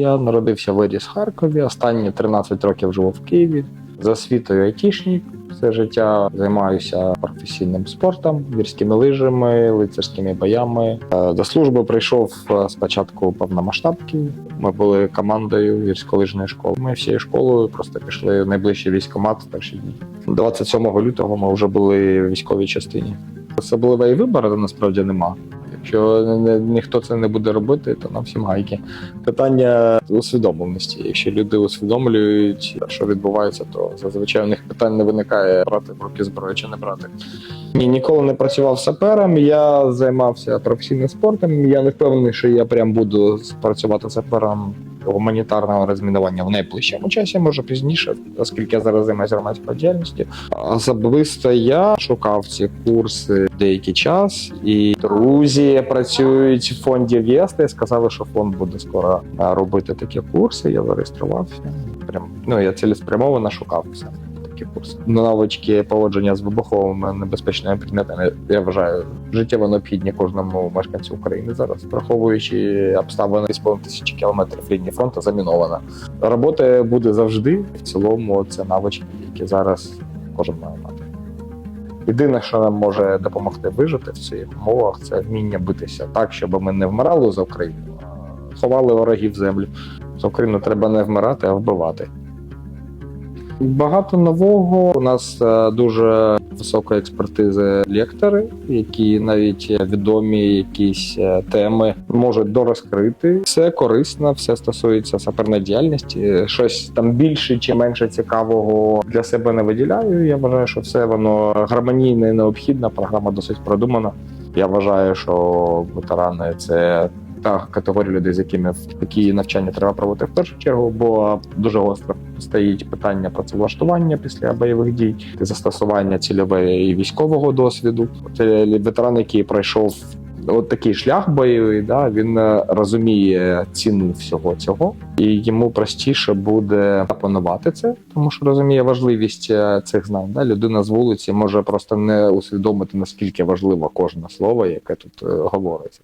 Я народився виріс в Харкові. Останні 13 років живу в Києві. За освітою айтішник. Все життя займаюся професійним спортом, гірськими лижами, лицарськими боями. Е, До служби прийшов е, спочатку повномасштабки. Ми були командою гірськолижної школи. Ми всією школою просто пішли в найближчий військкомат в перші дні. 27 лютого ми вже були в військовій частині. Особливої вибору насправді нема. Якщо ніхто це не буде робити, то нам всім гайки. Питання усвідомленості. Якщо люди усвідомлюють, що відбувається, то зазвичай у них питань не виникає брати в руки зброю чи не брати. Ні, ніколи не працював сапером. Я займався професійним спортом. Я не впевнений, що я прям буду працювати сапером гуманітарного розмінування в найближчому часі, може пізніше, оскільки я зараз займаюся громадською діяльністю. Особисто я шукав ці курси деякий час, і друзі працюють в фонді Вєста і сказали, що фонд буде скоро робити такі курси. Я зареєструвався. Прям ну я цілеспрямовано шукав саме такі курси. Навички поводження з вибуховими небезпечними предметами я вважаю життєво необхідні кожному мешканцю України зараз, враховуючи обставини військових тисячі кілометрів лінії фронту замінована. Робота буде завжди. В цілому це навички, які зараз кожен має мати. Єдине, що нам може допомогти вижити в цих умовах, це вміння битися так, щоб ми не вмирали за Україну, а ховали ворогів землю. За Україну треба не вмирати, а вбивати. Багато нового. У нас е, дуже високої експертизи лектори, які навіть відомі якісь е, теми можуть дорозкрити. Все корисно, все стосується саперної діяльності. Щось там більше чи менше цікавого для себе не виділяю. Я вважаю, що все воно гармонійне і необхідна. Програма досить продумана. Я вважаю, що ветерани це та категорія людей, з якими такі навчання треба проводити в першу чергу, бо дуже гостро стоїть питання працевлаштування після бойових дій, застосування цільового і військового досвіду. Це ветеран, який пройшов. От такий шлях бойовий, да він е, розуміє ціну всього цього, і йому простіше буде опанувати це, тому що розуміє важливість е, цих знань. Да? Людина з вулиці може просто не усвідомити наскільки важливо кожне слово, яке тут е, говориться.